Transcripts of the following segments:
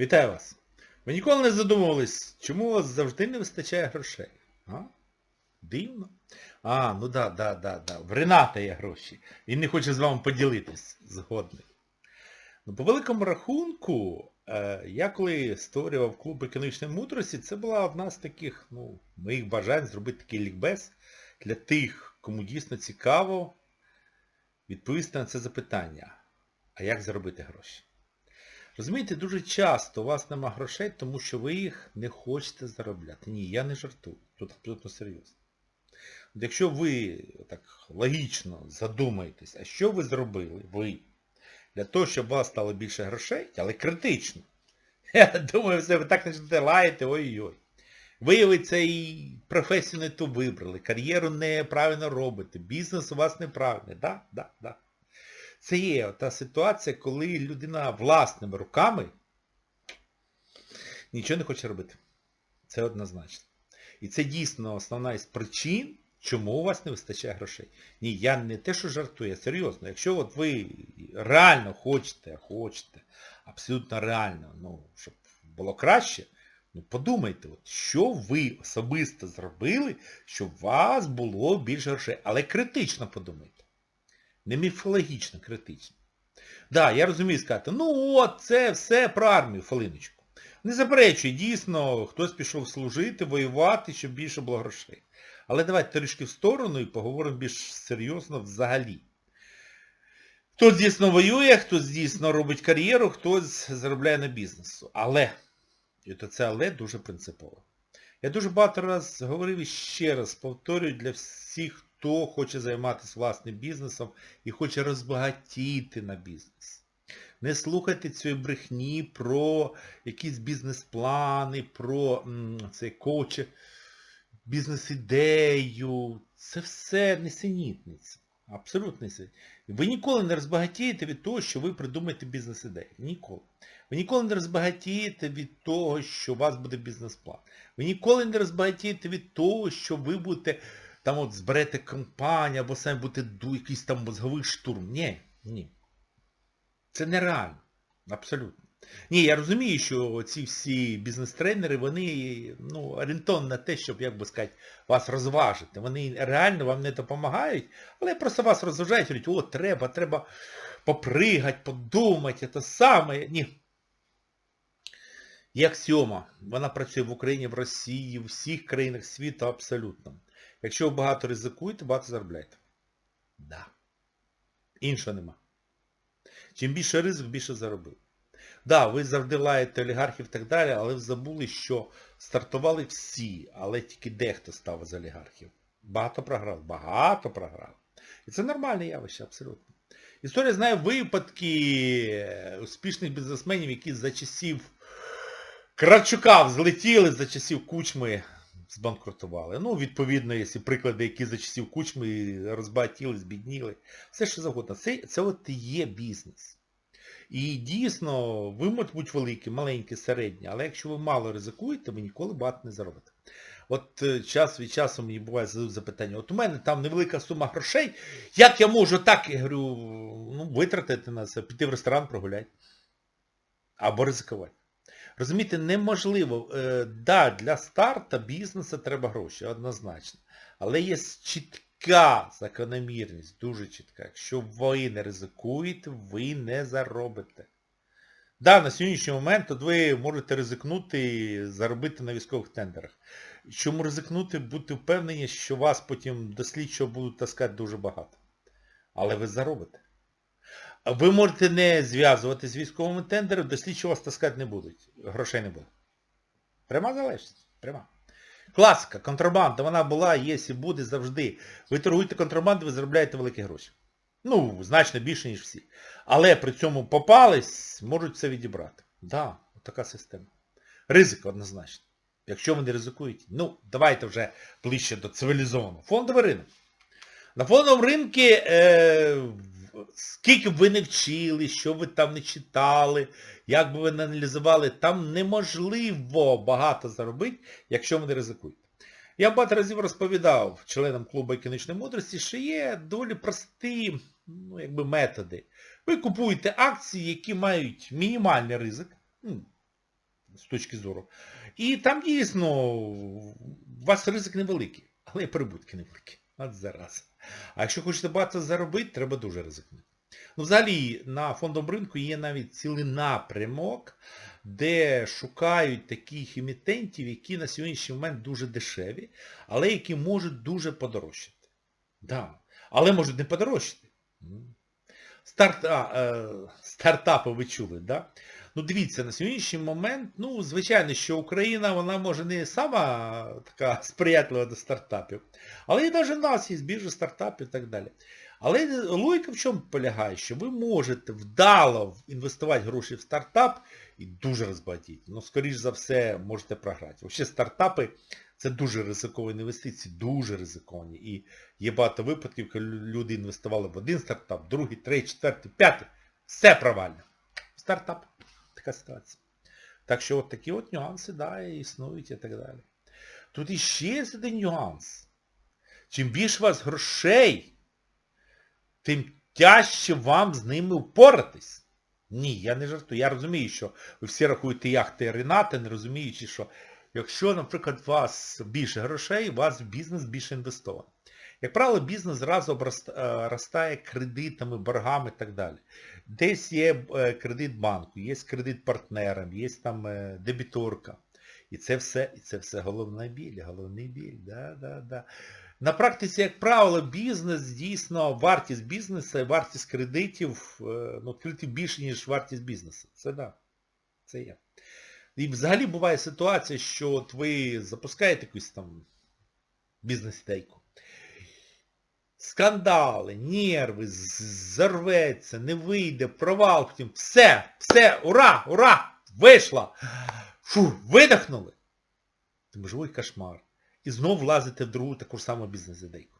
Вітаю вас. Ви ніколи не задумувались, чому у вас завжди не вистачає грошей? А? Дивно. А, ну да, да, да, да. В Рената є гроші. Він не хоче з вами поділитись. Згодний. Ну, по великому рахунку, е, я коли створював клуб економічної мудрості, це була одна з таких, ну, моїх бажань зробити такий лікбез для тих, кому дійсно цікаво відповісти на це запитання. А як заробити гроші? Розумієте, дуже часто у вас нема грошей, тому що ви їх не хочете заробляти. Ні, я не жартую. Тут абсолютно серйозно. От якщо ви так логічно задумаєтесь, а що ви зробили, ви, для того, щоб у вас стало більше грошей, але критично. Я думаю, все, ви так почнете лаяти, ой-ой. Виявиться, і професію не ту вибрали, кар'єру неправильно робите, бізнес у вас неправильний. Да, да, да. Це є та ситуація, коли людина власними руками нічого не хоче робити. Це однозначно. І це дійсно основна із причин, чому у вас не вистачає грошей. Ні, я не те, що жартую, я серйозно. Якщо от ви реально хочете, хочете, абсолютно реально, ну, щоб було краще, ну подумайте, от, що ви особисто зробили, щоб у вас було більше грошей. Але критично подумайте. Не міфологічно, критично. Да, я розумію сказати, ну от, це все про армію, Фалиночку. Не заперечуй, дійсно, хтось пішов служити, воювати, щоб більше було грошей. Але давайте трішки в сторону і поговоримо більш серйозно взагалі. Хтось дійсно воює, хтось дійсно робить кар'єру, хтось заробляє на бізнесу. Але, і то це але дуже принципово. Я дуже багато раз говорив і ще раз повторюю для всіх, хто хоче займатися власним бізнесом і хоче розбагатіти на бізнес. Не слухайте цієї брехні про якісь бізнес-плани, про це коучі, бізнес-ідею. Це все несенітниця. Абсолютно несенітниця. Ви ніколи не розбагатієте від того, що ви придумаєте бізнес-ідею. Ніколи. Ви ніколи не розбагатієте від того, що у вас буде бізнес-план. Ви ніколи не розбагатієте від того, що ви будете там от зберете компанію, або самі будете якийсь там мозговий штурм. Ні, ні. Це нереально. Абсолютно. Ні, я розумію, що ці всі бізнес-тренери, вони ну, орієнтовані на те, щоб, як би сказати, вас розважити. Вони реально вам не допомагають, але просто вас розважають, говорять, о, треба, треба попригати, подумати, це саме. Ні. Є аксіома. Вона працює в Україні, в Росії, в всіх країнах світу абсолютно. Якщо ви багато ризикуєте, багато заробляєте. Да. Іншого нема. Чим більше ризик, більше заробив. Да, ви завжди лаєте олігархів і так далі, але ви забули, що стартували всі, але тільки дехто став з олігархів. Багато програв, багато програв. І це нормальне явище, абсолютно. Історія знає випадки успішних бізнесменів, які за часів Кравчука взлетіли, за часів кучми збанкрутували. Ну, відповідно, якщо приклади, які за часів кучми розбагатіли, збідніли. Все що завгодно. Це, це от і є бізнес. І дійсно, ви можете бути великі, маленькі, середні, але якщо ви мало ризикуєте, ви ніколи багато не заробите. От е, час від часу мені буває задають запитання, от у мене там невелика сума грошей, як я можу так, я говорю, ну, витратити на це, піти в ресторан прогуляти. Або ризикувати. Розумієте, неможливо. Е, да, для старта бізнесу треба гроші, однозначно. Але є чітка закономірність, дуже чітка. Якщо ви не ризикуєте, ви не заробите. Да, на сьогоднішній момент от ви можете ризикнути і заробити на військових тендерах. Чому ризикнути, будьте впевнені, що вас потім до слідчого будуть таскати дуже багато. Але ви заробите. Ви можете не зв'язувати з військовими тендерами, до слідчого вас таскати не будуть. Грошей не буде. Пряма залежність. Пряма. Класика, контрабанда, вона була, є і буде завжди. Ви торгуєте контрабандою, ви заробляєте великі гроші. Ну, значно більше, ніж всі. Але при цьому попались, можуть це відібрати. Так, да, така система. Ризик однозначно. Якщо ви не ризикуєте, ну, давайте вже ближче до цивілізованого. Фондовий ринок. На фондовому ринку, е, скільки б ви не вчили, що ви там не читали, як би ви не аналізували, там неможливо багато заробити, якщо ви не ризикуєте. Я багато разів розповідав членам клубу економічної мудрості, що є доволі прості ну, якби, методи. Ви купуєте акції, які мають мінімальний ризик. з точки зору. І там дійсно у вас ризик невеликий, але прибутки невеликі. От зараз. А якщо хочете багато заробити, треба дуже ризикнути. Ну, взагалі, на фондовому ринку є навіть цілий напрямок, де шукають таких емітентів, які на сьогоднішній момент дуже дешеві, але які можуть дуже подорожчати. Да. Але можуть не подорожчати. Старт, а, е, стартапи ви чули, да? Ну дивіться, на сьогоднішній момент, ну, звичайно, що Україна, вона може не сама така сприятлива до стартапів, але і навіть в нас є біржа стартапів і так далі. Але логіка в чому полягає, що ви можете вдало інвестувати гроші в стартап і дуже розбагатіти. Ну, скоріш за все, можете програти. Взагалі стартапи це дуже ризиковані інвестиції, дуже ризиковані. І є багато випадків, коли люди інвестували в один стартап, другий, третій, четвертий, п'ятий. Все провально. Стартап. Така ситуація. Так що от такі от нюанси, да, існують і так далі. Тут іще є один нюанс. Чим більше у вас грошей, тим тяжче вам з ними впоратись. Ні, я не жартую. Я розумію, що ви всі рахуєте яхти Рената, не розуміючи, що якщо, наприклад, у вас більше грошей, у вас бізнес більше інвестовано. Як правило, бізнес зразу е, ростає кредитами, боргами і так далі. Десь є е, кредит банку, є кредит партнерам, є там е, дебіторка. І це все, і це все головна біль, головний біль. Да, да, да. На практиці, як правило, бізнес, дійсно, вартість бізнесу, вартість кредитів, ну, кредитів більше, ніж вартість бізнесу. Це да. Це є. І взагалі буває ситуація, що от ви запускаєте якусь там бізнес-ідейку. Скандали, нерви, зарветься, не вийде, провал, потім все, все, ура, ура, вийшло. Фу, видихнули. Тому живий кошмар. І знов влазите в другу таку ж саму бізнес-ідейку.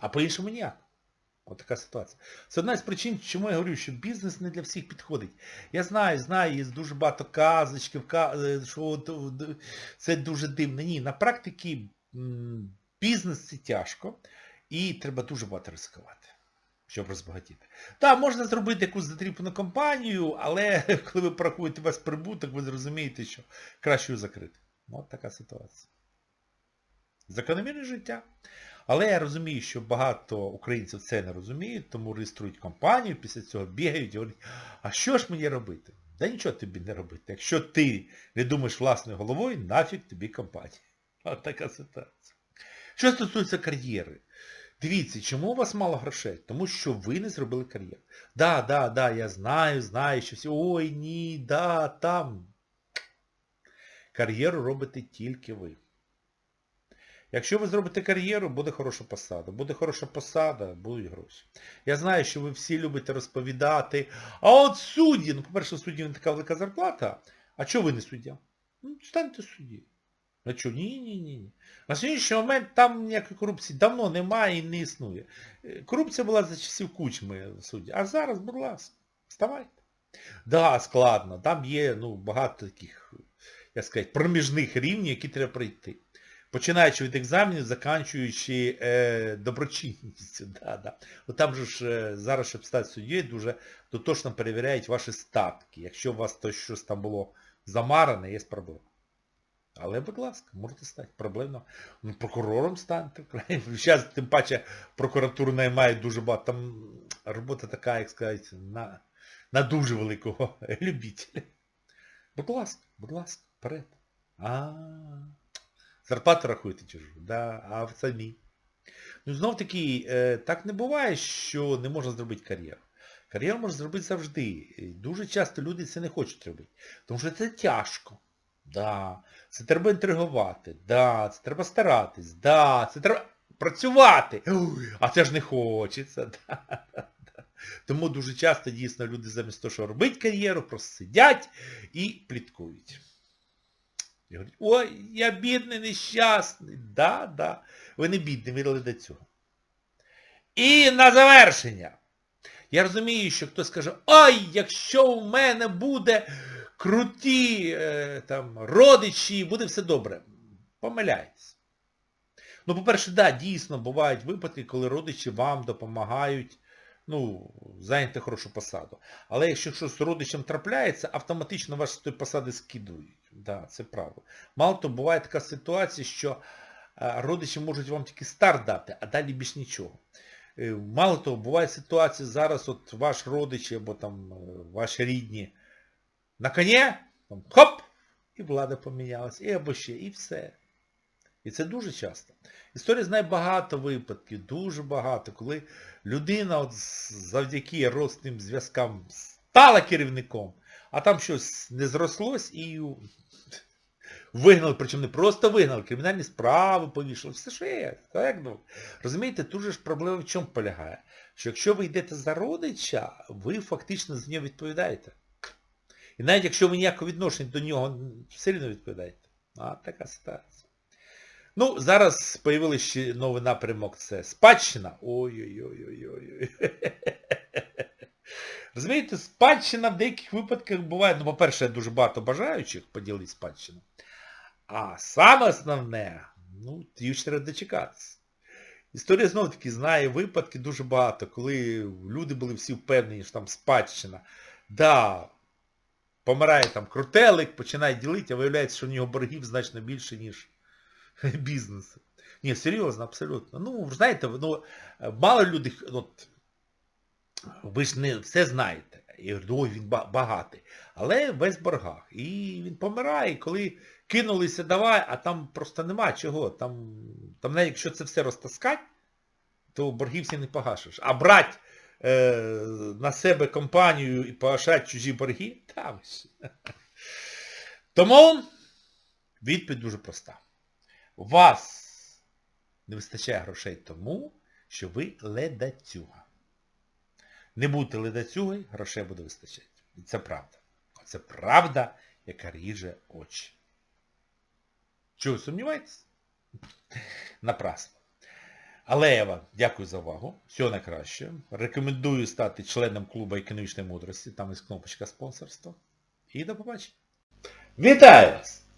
А по-іншому ніяк. От така ситуація. Це одна з причин, чому я говорю, що бізнес не для всіх підходить. Я знаю, знаю, є дуже багато казочків, е, що е, це дуже дивно. Ні, на практиці бізнес це тяжко і треба дуже багато ризикувати, щоб розбагатіти. Так, можна зробити якусь затріпану компанію, але коли ви порахуєте весь прибуток, ви зрозумієте, що краще закрити. От така ситуація. Закономірне життя. Але я розумію, що багато українців це не розуміють, тому реєструють компанію, після цього бігають і говорять, а що ж мені робити? Да нічого тобі не робити. Якщо ти не думаєш власною головою, нафіг тобі компанія. От така ситуація. Що стосується кар'єри. Дивіться, чому у вас мало грошей? Тому що ви не зробили кар'єру. Да, да, да, я знаю, знаю, що всі, ой, ні, да, там. Кар'єру робите тільки ви. Якщо ви зробите кар'єру, буде хороша посада. Буде хороша посада, будуть гроші. Я знаю, що ви всі любите розповідати, а от судді, ну, по-перше, судді не така велика зарплата, а чого ви не суддя? Ну, станьте судді. А що? Ні, ні, ні, ні. На сьогоднішній момент там ніякої корупції давно немає і не існує. Е, Корупція була за часів кучми судді. А зараз, будь ласка, вставайте. Да, складно. Там є ну, багато таких, як сказати, проміжних рівнів, які треба пройти. Починаючи від екзаменів, заканчуючи е, доброчинністю. Да, да. От там же ж е, зараз, щоб стати суддєю, дуже дотошно перевіряють ваші статки. Якщо у вас то щось там було замаране, є проблема. Але, будь ласка, можете стати. Проблемно. Ну, прокурором станьте. Зараз, тим паче, прокуратуру наймає дуже багато. Там робота така, як сказати, на, на дуже великого любителя. Будь ласка, будь ласка, вперед. А, зарплату рахуєте чужу, да, а в самі. Ну, знов таки, е, так не буває, що не можна зробити кар'єру. Кар'єру можна зробити завжди. Дуже часто люди це не хочуть робити. Тому що це тяжко. Да. Це треба інтригувати. Да. Це треба старатись. Да. Це треба працювати. А це ж не хочеться. Да. Тому дуже часто дійсно люди замість того, що робити кар'єру, просто сидять і пліткують. І говорять, ой, я бідний, нещасний. Да, да. Ви не бідні, ви дали до цього. І на завершення. Я розумію, що хтось скаже, ой, якщо в мене буде круті е, там, родичі, буде все добре. Помиляйтесь. Ну, по-перше, да, дійсно, бувають випадки, коли родичі вам допомагають ну, зайняти хорошу посаду. Але якщо щось з родичем трапляється, автоматично вас з тої посади скидують. Да, це правда. Мало того, буває така ситуація, що е, родичі можуть вам тільки старт дати, а далі більш нічого. Е, Мало того, буває ситуація зараз, от ваш родич або там е, ваші рідні на коні, хоп, і влада помінялась, і або ще, і все. І це дуже часто. Історія знає багато випадків, дуже багато, коли людина от завдяки родственним зв'язкам стала керівником, а там щось не зрослось і вигнали, причому не просто вигнали, кримінальні справи повішали, все що є. Так, ну. Розумієте, тут же ж проблема в чому полягає? Що якщо ви йдете за родича, ви фактично за нього відповідаєте. І навіть якщо ви ніякого відношення до нього все рівно відповідаєте. А така ситуація. Ну, зараз з'явився ще новий напрямок, це спадщина. Ой-ой-ой-ой-ой. Розумієте, спадщина в деяких випадках буває, ну, по-перше, дуже багато бажаючих поділити спадщину. А саме основне, ну, ж треба дочекатися. Історія знову таки знає випадки дуже багато, коли люди були всі впевнені, що там спадщина. Да, помирає там крутелик, починає ділити, а виявляється, що у нього боргів значно більше, ніж бізнесу. Ні, серйозно, абсолютно. Ну, знаєте, ну, мало людей, от, ви ж не все знаєте. І ой, він багатий. Але весь боргах. І він помирає, коли кинулися давай, а там просто нема чого. Там, там навіть якщо це все розтаскать, то боргів всі не погашиш. А брати е, на себе компанію і погашати чужі борги, там. Тому відповідь дуже проста. У вас не вистачає грошей тому, що ви ледацюга. Не будьте ледацюгою, грошей буде вистачати. І це правда. Це правда, яка ріже очі. Чого, сумніваєтесь? Напрасно. Але я вам дякую за увагу. Всього найкраще. Рекомендую стати членом клубу економічної мудрості. Там є кнопочка спонсорства. І до побачення. Вітаю вас!